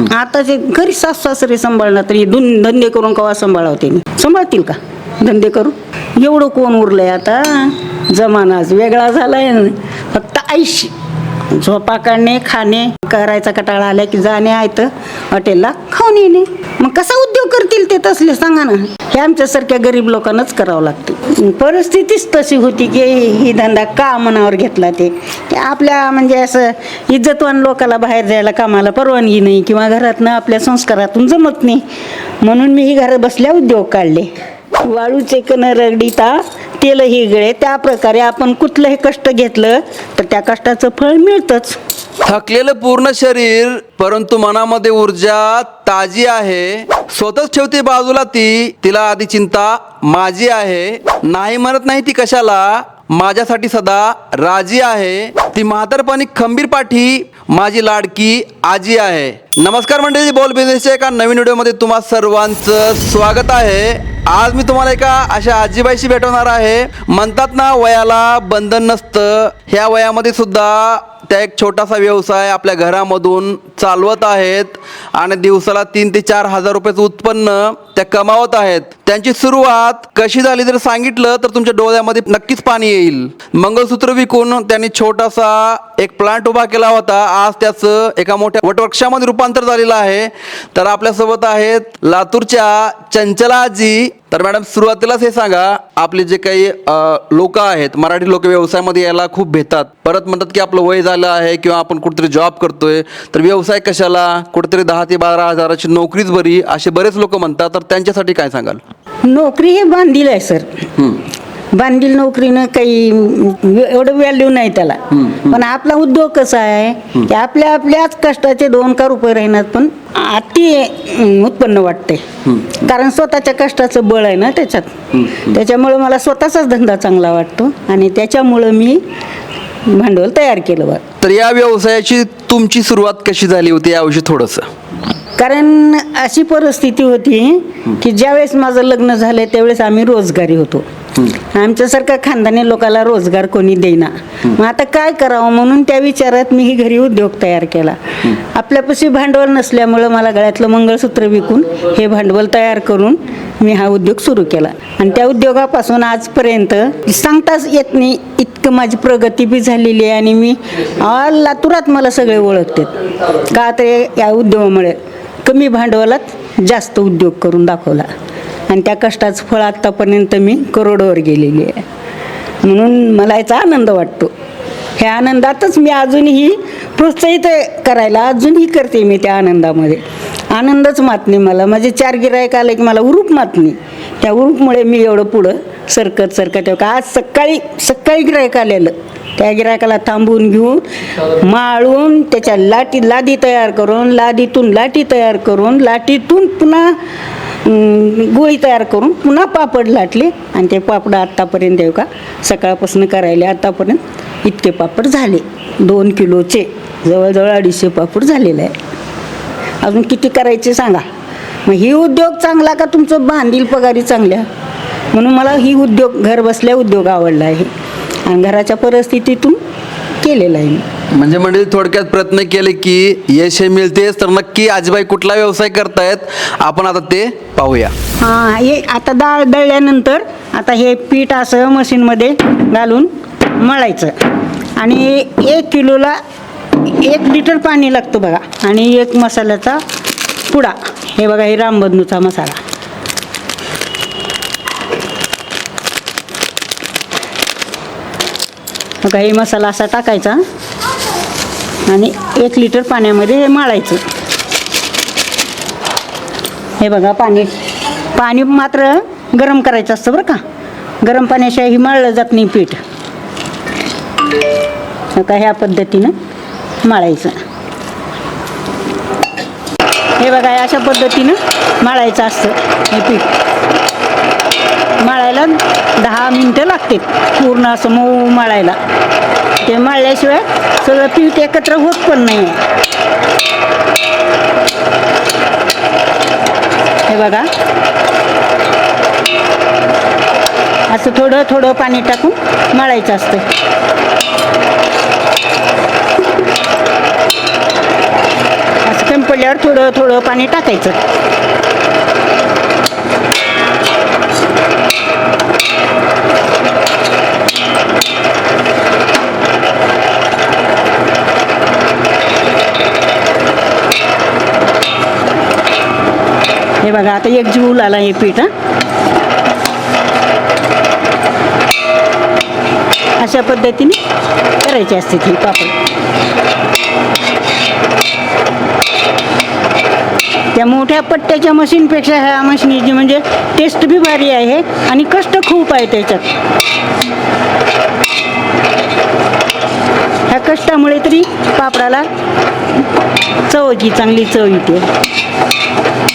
आताचे घरी सासू सासरे सांभाळणार तरी दोन धंदे करून कवा सांभाळावते मी? सांभाळतील का? धंदे करून? एवढं कोण उरलंय आता? जमानाच वेगळा झालाय. फक्त आईशी. झोपा काढणे खाणे करायचा कटाळा आला की जाणे आहेत हॉटेलला खाऊन येणे. मग कसा उद्योग करतील ते तसले सांगा ना. हे आमच्यासारख्या गरीब लोकांनाच करावं लागते. परिस्थितीच तशी होती की ही धंदा का मनावर घेतला ते. आपल्या म्हणजे असं इज्जतवान लोकाला बाहेर जायला कामाला परवानगी नाही किंवा घरातनं आपल्या संस्कारातून जमत नाही. म्हणून मी ही घरात बसल्या उद्योग काढले. वाळूचे कण रगडीता तेल हिगळे त्या प्रकारे आपण कुठलंही कष्ट घेतलं तर त्या कष्टाचं फळ मिळतंच. थकलेलं पूर्ण शरीर परंतु मनामध्ये ऊर्जा ताजी आहे. स्वतःच ठेवते बाजूला ती तिला आधी चिंता माझी आहे. नाही म्हणत नाही ती कशाला माझ्यासाठी सदा राजी आहे. ती म्हातारपणी खंबीर पाठी माझी लाडकी आजी आहे. नमस्कार मंडळी बोल बिझनेसच्या एका नवीन व्हिडिओमध्ये तुम्हा सर्वांचं स्वागत आहे. आज मी तुम्हाला एका अशा आजीबाईशी भेटवणार आहे. म्हणतात ना वयाला बंधन नसतं. ह्या वयामध्ये सुद्धा त्या एक छोटासा व्यवसाय आपल्या घरामधून चालवत आहेत आणि दिवसाला तीन ते चार हजार रुपयाचं उत्पन्न त्या कमावत आहेत. त्यांची सुरुवात कशी झाली जर सांगितलं तर तुमच्या डोळ्यामध्ये नक्कीच पाणी येईल. मंगळसूत्र विकून त्यांनी छोटासा एक प्लांट उभा केला होता. आज त्याचं एका मोठ्या वटवृक्षामध्ये रूपांतर झालेलं आहे. तर आपल्यासोबत आहेत लातूरच्या चंचला आजी तर मॅडम सुरुवातीलाच हे सांगा आपले जे काही लोक आहेत मराठी लोक व्यवसायामध्ये यायला खूप भेटतात. परत म्हणतात की आपलं वय झालं आहे किंवा आपण कुठेतरी जॉब करतोय. तर व्यवसाय कशाला? कुठेतरी दहा ते बारा हजाराची नोकरीच बरी असे बरेच लोक म्हणतात. तर त्यांच्यासाठी काय सांगाल? नोकरी हे बांधील आहे सर. बांधील नोकरीनं काही एवढं व्हॅल्यू नाही त्याला. पण आपला उद्योग कसा आहे? की आपल्या आपल्याच कष्टाचे दोन का रुपये राहणार पण अति उत्पन्न वाटते. कारण स्वतःच्या कष्टाचं बळ आहे ना त्याच्यात. त्याच्यामुळे मला स्वतःचाच धंदा चांगला वाटतो आणि त्याच्यामुळं मी भांडवल तयार केलं बघ तर या व्यवसायाची तुमची सुरुवात कशी झाली होती याविषयी थोडंसं? कारण अशी परिस्थिती होती की ज्यावेळेस माझं लग्न झालं त्यावेळेस आम्ही रोजगारी होतो. आमच्यासारख्या खानदानी लोकाला रोजगार कोणी देईना. मग आता काय करावं म्हणून त्या विचारात मी ही घरी उद्योग तयार केला. आपल्यापाशी भांडवल नसल्यामुळं मला गळ्यातलं मंगळसूत्र विकून हे भांडवल तयार करून मी हा उद्योग सुरू केला. आणि त्या उद्योगापासून आजपर्यंत सांगताच येत नाही इतकं माझी प्रगती बी झालेली आहे आणि मी लातूरात मला सगळे ओळखतात. का तर या उद्योगामुळे. कमी भांडवलात जास्त उद्योग करून दाखवला. आणि त्या कष्टाचं फळ आत्तापर्यंत मी करोडवर गेलेली आहे. म्हणून मला याचा आनंद वाटतो. ह्या आनंदातच मी अजूनही प्रोत्साहित करायला अजूनही करते मी त्या आनंदामध्ये. आनंदच मातणे मला. माझे चार गिरायक आले की मला उरूप मातणे त्या उरूपमुळे मी एवढं पुढं सरकत सरकत का आज सकाळी सकाळी गिरायक आलेलं. त्या गिरायकाला थांबून घेऊन माळून त्याच्या लाटी लादी तयार करून लादीतून लाटी तयार करून लाटीतून पुन्हा गोळी तयार करून पुन्हा पापड लाटले. आणि ते पापड आत्तापर्यंत देऊ का? सकाळपासून करायले आत्तापर्यंत इतके पापड झाले. दोन किलोचे जवळजवळ अडीचशे पापड झालेले आहे. अजून किती करायचे सांगा? मग ही उद्योग चांगला का तुमचं बांधील पगारी चांगल्या? म्हणून मला ही उद्योग घर बसल्या उद्योग आवडला आहे. आणि घराच्या परिस्थितीतून केलेला आहे. म्हणजे म्हणजे थोडक्यात प्रयत्न केले की यश हे मिळतेच तर नक्की आजीबाई कुठला व्यवसाय करतायत आपण आता ते पाहूया. हां हे आता डाळ दळल्यानंतर आता हे पीठ असं मशीनमध्ये घालून मळायचं. आणि एक किलोला एक लिटर पाणी लागतं बघा. आणि एक मसाल्याचा पुडा. हे बघा हे रामबंधूचा मसाला. बघा हे मसाला असा टाकायचा. आणि एक लिटर पाण्यामध्ये हे माळायचं. हे बघा पाणी पाणी मात्र गरम करायचं असतं बरं का. गरम पाण्याशिवाय ही मळलं जात नाही पीठ. का ह्या पद्धतीनं मळायचं. हे बघा हे अशा पद्धतीनं मळायचं असतं हे पीठ. मळायला दहा मिनटं लागते पूर्ण असं मऊ मळायला. ते मळल्याशिवाय सगळं पीठ एकत्र होत पण नाही हे बघा. असं थोडं थोडं पाणी टाकून मळायचं असतं. असं पिंपडल्यावर पडल्यावर थोडं थोडं पाणी टाकायचं. हे बघा आता एक जीव आला हे पीठ अशा पद्धतीने करायची असते ती पापड. त्या मोठ्या पट्ट्याच्या मशीनपेक्षा ह्या मशीनीची म्हणजे टेस्ट बी भारी आहे आणि कष्ट खूप आहे त्याच्यात. ह्या कष्टामुळे तरी पापडाला चवची चांगली चव येते.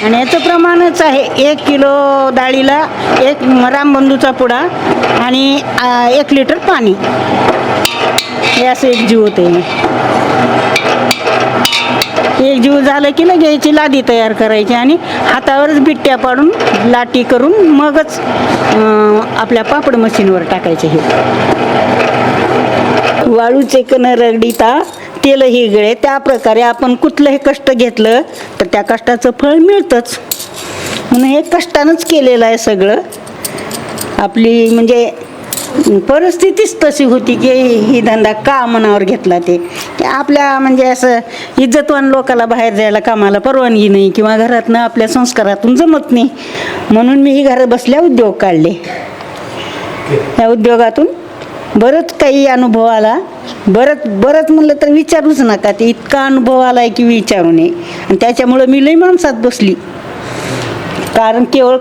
आणि याचं प्रमाणच आहे एक किलो डाळीला एक रामबंधूचा पुडा आणि एक लिटर पाणी. हे असं एक जीव होते एक जीव झालं की घ्यायची लादी तयार करायची आणि हातावरच बिट्ट्या पाडून लाटी करून मगच आपल्या पापड मशीनवर टाकायचे हे. वाळूचे कण रगडीता तेल ही गळे त्या प्रकारे आपण कुठलंही कष्ट घेतलं तर त्या कष्टाचं फळ मिळतंच. म्हणून हे कष्टानंच केलेलं आहे सगळं. आपली म्हणजे परिस्थितीच तशी होती की ही धंदा का मनावर घेतला ते. की आपल्या म्हणजे असं इज्जतवान लोकाला बाहेर जायला कामाला परवानगी नाही किंवा घरातनं आपल्या संस्कारातून जमत नाही. म्हणून मी ही घरात बसल्या उद्योग काढले. या उद्योगातून बरंच काही अनुभव आला. बरंच बरंच म्हणलं तर विचारूच नका. ते इतका अनुभव आला आहे की विचारू नये. आणि त्याच्यामुळं मी लई माणसात बसली. कारण केवळ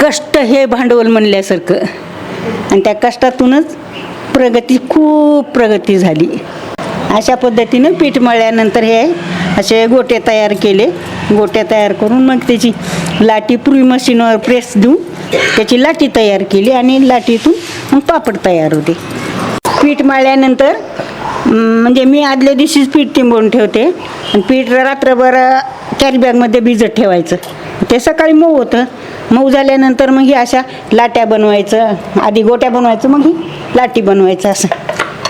कष्ट हे भांडवल म्हणल्यासारखं. आणि त्या कष्टातूनच प्रगती खूप प्रगती झाली. अशा पद्धतीनं पीठ मळल्यानंतर हे असे गोटे तयार केले. गोटे तयार करून मग त्याची लाटी पूर्वी मशीनवर प्रेस देऊन त्याची लाटी तयार केली आणि लाटीतून मग पापड तयार होते. पीठ मळल्यानंतर म्हणजे मी आदल्या दिवशीच पीठ तिंबवून ठेवते. आणि पीठ रात्रभर कॅरीबॅगमध्ये भिजत ठेवायचं. ते सकाळी मऊ होतं. मऊ झाल्यानंतर मग ही अशा लाट्या बनवायचं. आधी गोट्या बनवायचं मग ही लाटी बनवायचं असं.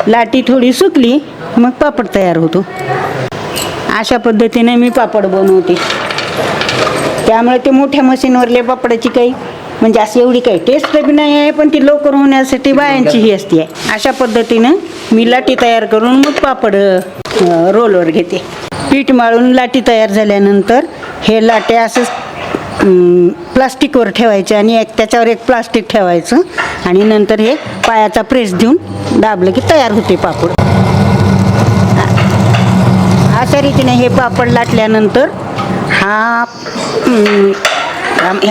लाटी थोडी सुकली. मग पापड तयार होतो. अशा पद्धतीने मी पापड बनवते. त्यामुळे ते मोठ्या मशीनवरले पापडाची काही म्हणजे अशी एवढी काही टेस्ट बी नाही आहे पण ती लवकर होण्यासाठी बायांची ही असते आहे. अशा पद्धतीनं मी लाटी तयार करून मग पापड रोलवर घेते. पीठ माळून लाटी तयार झाल्यानंतर हे लाटे असंच प्लास्टिकवर ठेवायचे आणि एक त्याच्यावर एक प्लास्टिक ठेवायचं आणि नंतर हे पायाचा प्रेस देऊन दाबलं की तयार होते पापड. अशा रीतीने हे पापड लाटल्यानंतर हा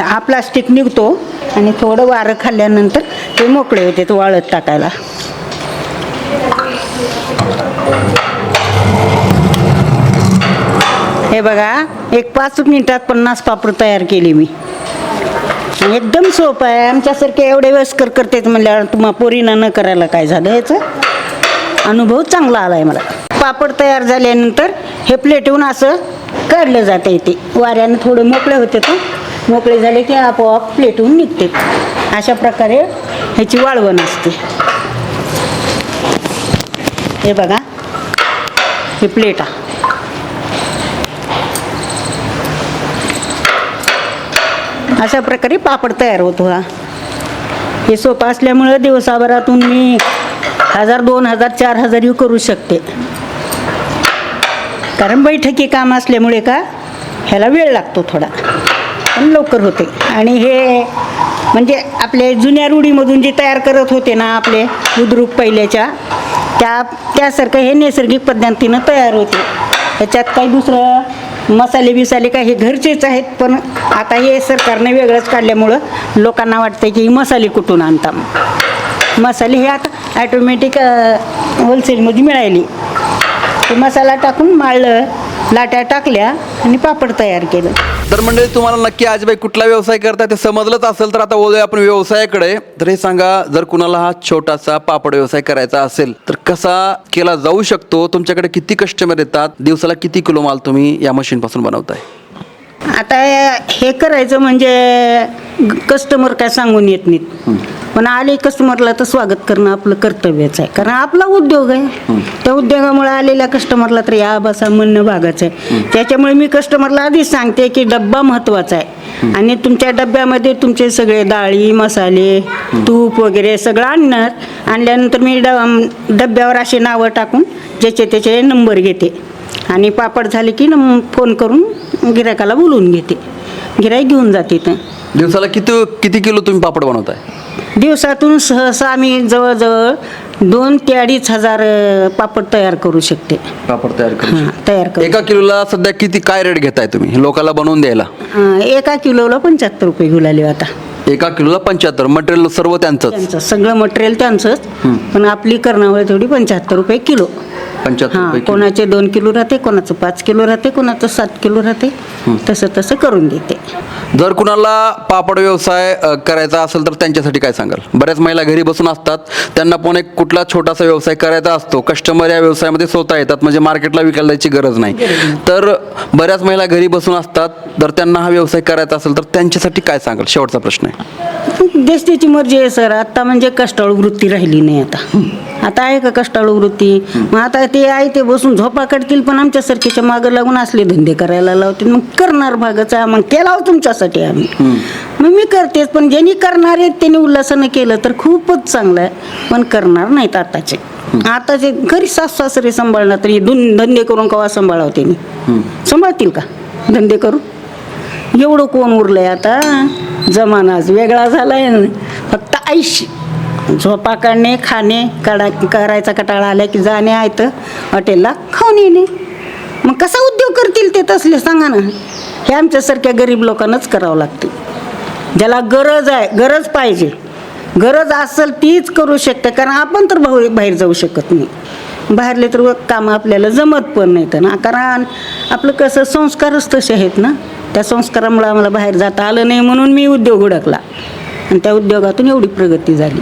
हा प्लास्टिक निघतो आणि थोडं वारं खाल्ल्यानंतर ते मोकळे होते तो वाळत टाकायला. हे बघा एक पाच मिनिटात पन्नास पापड तयार केली मी. एकदम सोपं आहे आमच्यासारखे एवढे वयस्कर करतेत म्हणल्यावर तुम्हा पोरीना न करायला काय झालं याचं? अनुभव चांगला आला आहे मला. पापड तयार झाल्यानंतर हे प्लेटहून असं काढलं जातं इथे. वाऱ्यानं थोडं मोकळे होते तर मोकळे झाले की आपोआप प्लेटहून निघते. अशा प्रकारे ह्याची वाळवण असते. हे बघा. हे प्लेटा अशा प्रकारे पापड तयार होतो हा. हे सोपं असल्यामुळं दिवसाभरातून मी हजार दोन हजार चार हजारही करू शकते. कारण बैठकी काम असल्यामुळे का ह्याला वेळ लागतो थोडा. पण लवकर होते. आणि हे म्हणजे आपले जुन्या रूढीमधून जे तयार करत होते ना आपले बुद्रुक पहिल्याच्या त्या त्यासारखं हे नैसर्गिक पद्धतीनं तयार होते. त्याच्यात काही दुसरं मसाले बिसाले का हे घरचेच आहेत पण आता हे सरकारने वेगळंच काढल्यामुळं लोकांना वाटतं की मसाले कुठून आणता? मसाले हे आता ॲटोमॅटिक होलसेलमध्ये मिळाली तो मसाला टाकून माळलं लाट्या टाकल्या आणि पापड तयार केलं. तर मंडळी तुम्हाला नक्की आजबाई कुठला व्यवसाय करताय ते समजलंच असेल तर आता बोलूया आपण व्यवसायाकडे. तर हे सांगा जर कुणाला हा छोटासा पापड व्यवसाय करायचा असेल तर कसा केला जाऊ शकतो? तुमच्याकडे किती कस्टमर येतात? दिवसाला किती किलो माल तुम्ही या मशीन पासून बनवताय? आता हे करायचं म्हणजे कस्टमर काय सांगून येत नाहीत. पण आले कस्टमरला तर स्वागत करणं आपलं कर्तव्यच आहे. कारण आपला उद्योग आहे. त्या उद्योगामुळे आलेल्या कस्टमरला तर या बसा म्हणणं भागाचं आहे. त्याच्यामुळे मी कस्टमरला आधीच सांगते की डब्बा महत्त्वाचा आहे. आणि तुमच्या डब्यामध्ये तुमचे सगळे डाळी मसाले तूप वगैरे सगळं आणणार. आणल्यानंतर मी डब्यावर असे नावं टाकून ज्याचे त्याचे नंबर घेते. आणि पापड झाले की न फोन करून गिरायकाला बोलवून घेते. गिराईक घेऊन जाते तर दिवसाला किती किती किलो तुम्ही पापड बनवताय? दिवसातून सहसा आम्ही जवळजवळ दोन ते अडीच हजार पापड तयार करू शकते. पापड तयार हां तयार करू एका किलोला सध्या किती काय रेट घेताय तुम्ही? लोकांना बनवून द्यायला. हां, एका किलोला पंच्याहत्तर रुपये घेऊ लागले आता. एका किलोला पंच्याहत्तर. मटेरियल सर्व त्यांचंच. त्यांचं सगळं मटेरियल त्यांचंच. पण आपली करणावळ तेवढी पंच्याहत्तर रुपये किलो. पंच्याहत्तर हां. कोणाचे दोन किलो राहते कोणाचं पाच किलो राहते कोणाचं सात किलो राहते. तसं तसं करून देते. जर कुणाला पापड व्यवसाय अ, करायचा असेल तर त्यांच्यासाठी काय सांगाल? बऱ्याच महिला घरी बसून असतात त्यांना पण एक कुठला छोटासा व्यवसाय करायचा असतो. कस्टमर या व्यवसायामध्ये स्वतः येतात म्हणजे मार्केटला विकायला जायची गरज नाही. तर बऱ्याच महिला घरी बसून असतात जर त्यांना हा व्यवसाय करायचा असेल तर त्यांच्यासाठी काय सांगाल? शेवटचा प्रश्न आहे. देश त्याची मर्जी आहे सर. आता म्हणजे कष्टाळू वृत्ती राहिली नाही आता. आता आहे का कष्टाळू वृत्ती? मग आता ते आहे ते बसून झोपा काढतील पण आमच्यासारख्याच्या मागं लागून असले धंदे करायला लावतील. मग करणार भागच आहे. मग ते लाव तुमच्यासाठी आम्ही. मग मी करतेच पण ज्यांनी करणार आहेत त्यांनी उल्हासानं केलं तर खूपच चांगलं आहे. पण करणार नाहीत आताचे. आताचे घरी सास सासरे सांभाळणार तरी दोन धंदे करून कवा सांभाळावं त्यांनी? सांभाळतील का? धंदे करून? एवढं कोण उरलंय आता? जमानाच वेगळा झालाय. फक्त आईशी. झोपा काढणे खाणे कडा करायचा कटाळा आला की जाणे आहेत हॉटेलला खाऊन येणे. मग कसा उद्योग करतील ते तसले सांगा ना. हे आमच्यासारख्या गरीब लोकांनाच करावं लागते. ज्याला गरज आहे गरज पाहिजे. गरज असेल तीच करू शकते कारण आपण तर भाऊ बाहेर जाऊ शकत नाही. बाहेरले तर कामं आपल्याला जमत पण नाहीत ना. कारण आपलं कसं संस्कारच तसे आहेत ना. त्या संस्कारामुळे आम्हाला बाहेर जाता आलं नाही म्हणून मी उद्योग उडकला. आणि त्या उद्योगातून एवढी प्रगती झाली.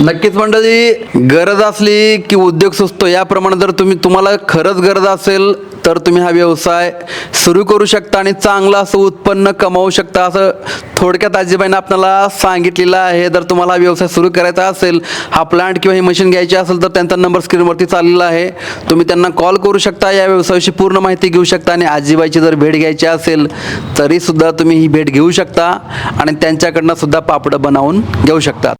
नक्कीच मंडळी गरज असली की उद्योग सुचतो याप्रमाणे जर तुम्ही तुम्हाला खरंच गरज असेल तर तुम्ही हा व्यवसाय सुरू करू शकता आणि चांगलं असं उत्पन्न कमावू शकता असं थोडक्यात आजीबाईनं आपल्याला सांगितलेलं आहे. जर तुम्हाला हा व्यवसाय सुरू करायचा असेल हा प्लांट किंवा ही मशीन घ्यायची असेल तर त्यांचा नंबर स्क्रीनवरती चाललेला आहे. तुम्ही त्यांना कॉल करू शकता या व्यवसायाविषयी पूर्ण माहिती घेऊ शकता आणि आजीबाईची जर भेट घ्यायची असेल तरीसुद्धा तुम्ही ही भेट घेऊ शकता आणि त्यांच्याकडनं सुद्धा पापडं बनवून घेऊ शकता.